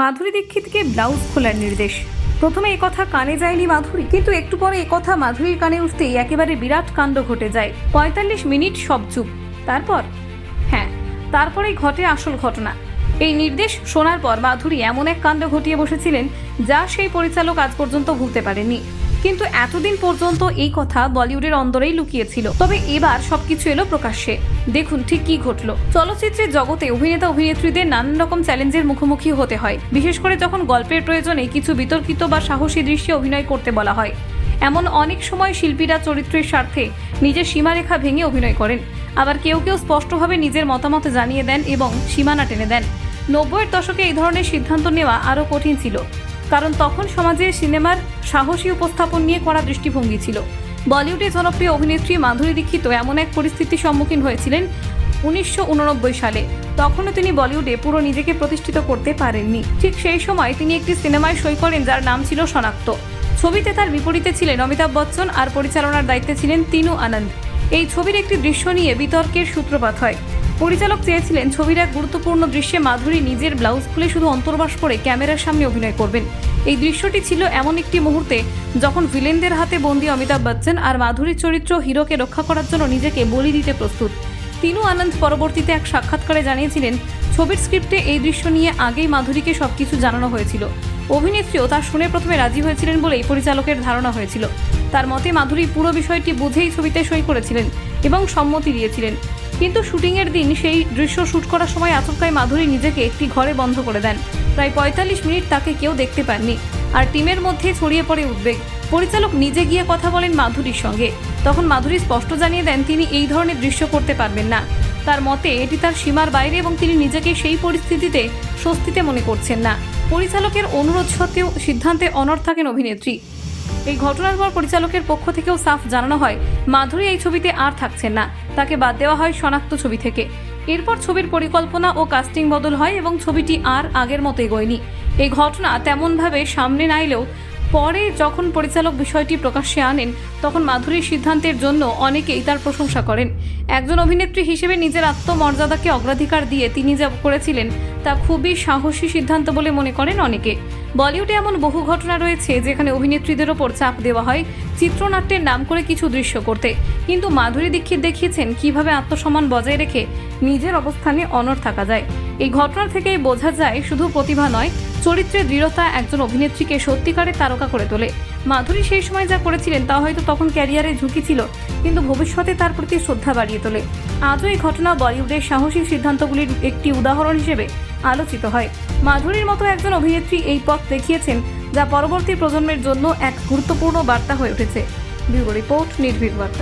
মাধুরী দীক্ষিতকে blouse খোলার নির্দেশ। প্রথমে কথা কানে যায়নি মাধুরী, কিন্তু একটু পরে এ কথা মাধুরীর কানে উঠতেই একেবারে বিরাট কাণ্ড ঘটে যায়। পঁয়তাল্লিশ মিনিট সব চুপ। তারপর? হ্যাঁ তারপরেই ঘটে আসল ঘটনা। এই নির্দেশ শোনার পর মাধুরী এমন এক কাণ্ড ঘটিয়ে বসেছিলেন যা সেই পরিচালক আজ পর্যন্ত ভুলতে পারেননি। কিন্তু এতদিন পর্যন্ত এই কথা বলিউডের অন্দরেই লুকিয়েছিল। তবে এবার সবকিছু এলো প্রকাশ্যে। দেখুন ঠিক কি ঘটলো। চলচ্চিত্রের জগতে অভিনেতা, অভিনেত্রীদের নানান রকম চ্যালেঞ্জের মুখোমুখি হতে হয়। বিশেষ করে যখন গল্পের প্রয়োজনে কিছু বিতর্কিত বা সাহসী দৃশ্যে অভিনয় করতে বলা হয়। এমন অনেক সময় শিল্পীরা চরিত্রের স্বার্থে নিজের সীমারেখা ভেঙে অভিনয় করেন। আবার কেউ কেউ স্পষ্টভাবে নিজের মতামত জানিয়ে দেন এবং সীমানা টেনে দেন। নব্বইয়ের দশকে এই ধরনের সিদ্ধান্ত নেওয়া আরও কঠিন ছিল। কারণ তখন সমাজে সিনেমার সাহসী উপস্থাপন নিয়ে করা দৃষ্টিভঙ্গি ছিল। বলিউডে জনপ্রিয় অভিনেত্রী মাধুরী দীক্ষিত এমন এক পরিস্থিতির সম্মুখীন হয়েছিলেন উনিশশো উননব্বই সালে। তখনও তিনি বলিউডে পুরো নিজেকে প্রতিষ্ঠিত করতে পারেননি। ঠিক সেই সময় তিনি একটি সিনেমায় সই করেন যার নাম ছিল শনাক্ত। ছবিতে তার বিপরীতে ছিলেন অমিতাভ বচ্চন আর পরিচালনার দায়িত্বে ছিলেন তিনু আনন্দ। এই ছবির একটি দৃশ্য নিয়ে বিতর্কের সূত্রপাত হয়। পরিচালক চেয়েছিলেন ছবির এক গুরুত্বপূর্ণ দৃশ্যে মাধুরী নিজের ব্লাউজ খুলে শুধু অন্তর্বাস করে ক্যামেরার সামনে অভিনয় করবেন। এই দৃশ্যটি ছিল এমন একটি মুহূর্তে যখন ভিলেনদের হাতে বন্দী অমিতাভ বচ্চন আর মাধুরীর চরিত্র হিরোকে রক্ষা করার জন্য নিজেকে বলি দিতে প্রস্তুত। তিনু আনন্দ পরবর্তীতে এক সাক্ষাৎকারে জানিয়েছিলেন, ছবির স্ক্রিপ্টে এই দৃশ্য নিয়ে আগেই মাধুরীকে সবকিছু জানানো হয়েছিল। অভিনেত্রীও তা শুনে প্রথমে রাজি হয়েছিলেন বলেই পরিচালকের ধারণা হয়েছিল। তার মতে মাধুরী পুরো বিষয়টি বুঝেই ছবিতে সই করেছিলেন এবং সম্মতি দিয়েছিলেন। কিন্তু শুটিংয়ের দিন সেই দৃশ্য শুট করার সময় আচমকায় মাধুরী নিজেকে একটি ঘরে বন্ধ করে দেন। প্রায় পঁয়তাল্লিশ মিনিট তাকে কেউ দেখতে পাননি। আর টিমের মধ্যে ছড়িয়ে পড়ে উদ্বেগ। পরিচালক নিজে গিয়ে কথা বলেন মাধুরীর সঙ্গে। তখন মাধুরী স্পষ্ট জানিয়ে দেন, তিনি এই ধরনের দৃশ্য করতে পারবেন না। তার মতে, এটি তার সীমার বাইরে এবং তিনি নিজেকে সেই পরিস্থিতিতে, স্বস্তিতে মনে করছেন না। পরিচালকের অনুরোধ সত্ত্বেও সিদ্ধান্তে অনড় থাকেন অভিনেত্রী। এই ঘটনার পর পরিচালকের পক্ষ থেকেও সাফ জানানো হয়, মাধুরী এই ছবিতে আর থাকছেন না। তাকে বাদ দেওয়া হয় শনাক্ত ছবি থেকে। এরপর ছবির পরিকল্পনা ও কাস্টিং বদল হয় এবং ছবিটি আর আগের মতো এগোয়নি। এই ঘটনা তেমনভাবে সামনে না এলেও পরে যখন পরিচালক বিষয়টি প্রকাশ্যে আনেন, তখন মাধুরীর সিদ্ধান্তের জন্য অনেকেই তার প্রশংসা করেন। একজন অভিনেত্রী হিসেবে নিজের আত্মমর্যাদাকে অগ্রাধিকার দিয়ে তিনি যা করেছিলেন তা খুবই সাহসী সিদ্ধান্ত বলে মনে করেন অনেকে। বলিউডে এমন বহু ঘটনা রয়েছে যেখানে অভিনেত্রীদের ওপর চাপ দেওয়া হয় চিত্রনাট্যের নাম করে কিছু দৃশ্য করতে। কিন্তু মাধুরী দীক্ষিত দেখিয়েছেন কীভাবে আত্মসম্মান বজায় রেখে নিজের অবস্থানে অনড় থাকা যায়। এই ঘটনা থেকেই বোঝা যায় শুধু প্রতিভা নয়, চরিত্রের দৃঢ়তা একজন অভিনেত্রীকে সত্যিকারের তারকা করে তোলে। মাধুরী সেই সময় যা করেছিলেন তা হয়তো তখন ক্যারিয়ারে ঝুঁকি ছিল, কিন্তু ভবিষ্যতে তার প্রতি শ্রদ্ধা বাড়িয়ে তোলে। আজও এই ঘটনা বলিউডের সাহসী সিদ্ধান্তগুলির একটি উদাহরণ হিসেবে আলোচিত হয়। মাধুরীর মতো একজন অভিনেত্রী এই পথ দেখিয়েছেন, যা পরবর্তী প্রজন্মের জন্য এক গুরুত্বপূর্ণ বার্তা হয়ে উঠেছে। ব্যুরো রিপোর্ট নির্ভীক বার্তা।